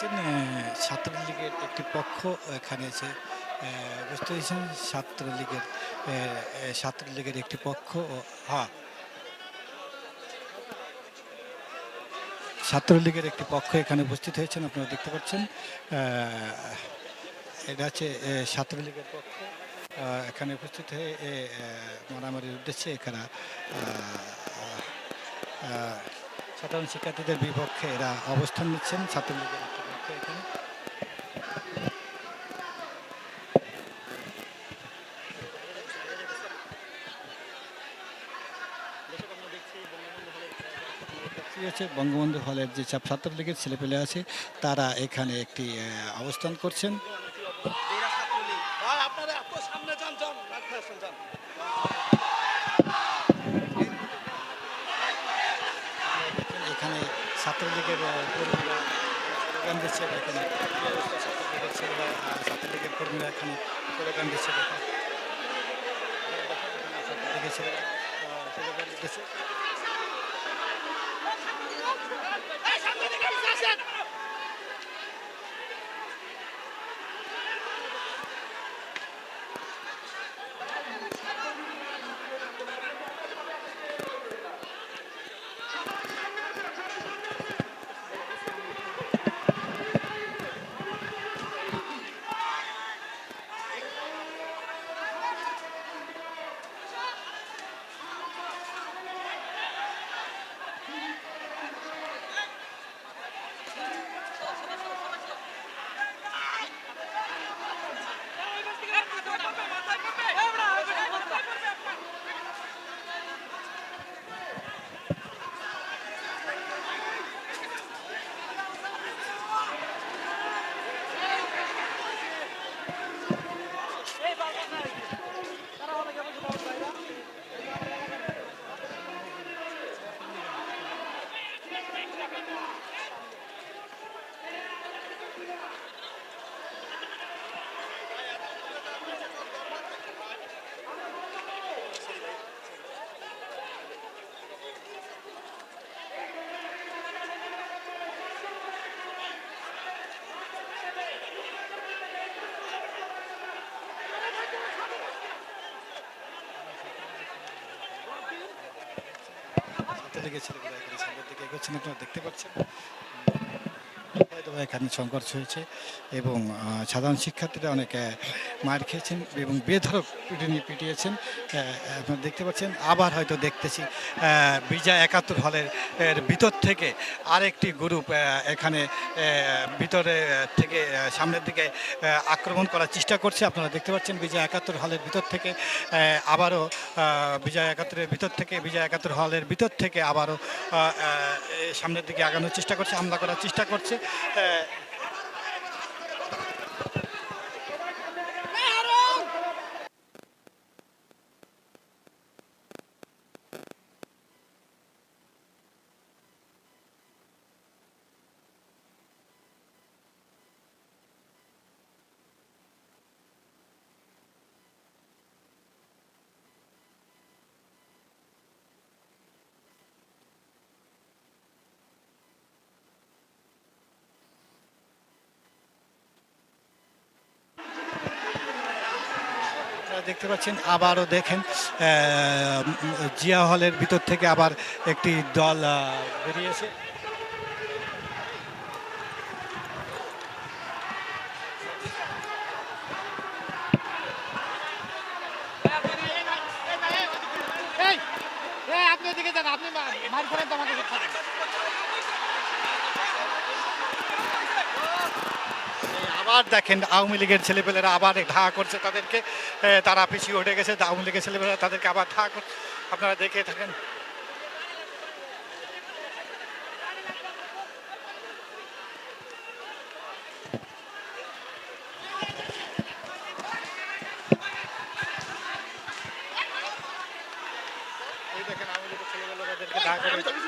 আহ, ছাত্রলীগের একটি পক্ষ এখানে এসে বুঝতে পেরেছেন ছাত্রলীগের ছাত্রলীগের একটি পক্ষ হ্যাঁ। ছাত্রলীগের একটি পক্ষ এখানে উপস্থিত হয়েছেন আপনারা দেখতে পাচ্ছেন। এটা আহ, ছাত্রলীগের পক্ষ। এখানে উপস্থিত হয়ে মারামারির উদ্দেশ্যে এখানে সাধারণ শিক্ষার্থীদের বিপক্ষে এরা অবস্থান নিচ্ছেন। ছাত্রলীগের একটি পক্ষ এখানে দেখছি হচ্ছে বঙ্গবন্ধু হলের যে ছাত্রলীগের ছেলেপেলে আছে, তারা এখানে একটি অবস্থান করছেন। এখানে ছাত্রলীগের স্লোগান এখানে ছাত্রলীগের কর্মীরা এখানে দিচ্ছে ছাত্রলীগের ছেলেরা দিচ্ছে এখানে সামনের দিকে এগোচ্ছেন দেখতে পাচ্ছেন। এখানে সংঘর্ষ হয়েছে এবং সাধারণ শিক্ষার্থীরা অনেক মার খেয়েছেন এবং বেধরক পিটুনি পিটিয়েছেন। আপনারা দেখতে পাচ্ছেন, আবার হয়তো দেখতেছি বিজয় একাত্তর হলের ভিতর থেকে আরেকটি গ্রুপ এখানে ভিতরে থেকে সামনের দিকে আক্রমণ করার চেষ্টা করছে। আপনারা দেখতে পাচ্ছেন বিজয় একাত্তর হলের ভিতর থেকে আবারও বিজয় একাত্তরের ভিতর থেকে, বিজয় একাত্তর হলের ভিতর থেকে আবারও সামনের দিকে আগানোর চেষ্টা করছে, হামলা করার চেষ্টা করছে। হ্যাঁ দেখতে পাচ্ছেন, আবারও দেখেন জিয়া হলের ভিতর থেকে আবার একটি দল বেরিয়েছে। আপনি এদিকে যান, আপনি আবার দেখেন আওয়ামী লীগের ছেলেপেলেরা আবার ঢা করছে তাদেরকে। তারা পিছিয়ে উঠে গেছে আওয়ামী লীগের ছেলেপেলেরা তাদেরকে আবার ঢা করছে আপনারা দেখে থাকেন। দেখেন আওয়ামী লীগের ছেলেপেলেরা তাদেরকে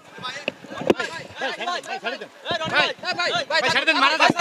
ভাই ছাড়ে দেন মারা দেন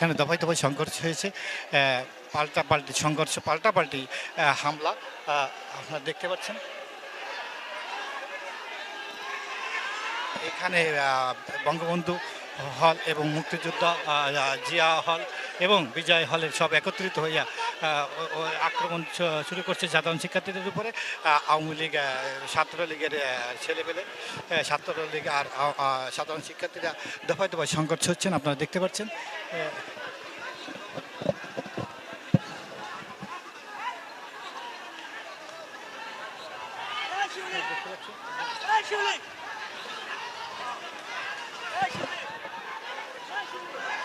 এখানে দফায় দফায় সংঘর্ষ হয়েছে পাল্টা পাল্টি সংঘর্ষ, পাল্টা পাল্টি হামলা আপনারা দেখতে পাচ্ছেন। এখানে বঙ্গবন্ধু হল এবং মুক্তিযোদ্ধা জিয়া হল এবং বিজয় হলের সব একত্রিত হইয়া আক্রমণ শুরু করছে সাধারণ শিক্ষার্থীদের উপরে। আওয়ামী লীগ ছাত্রলীগের ছেলে ছেলেপেলে ছাত্রলীগ আর সাধারণ শিক্ষার্থীরা দফায় দফায় সংঘর্ষ হচ্ছেন, আপনারা দেখতে পাচ্ছেন।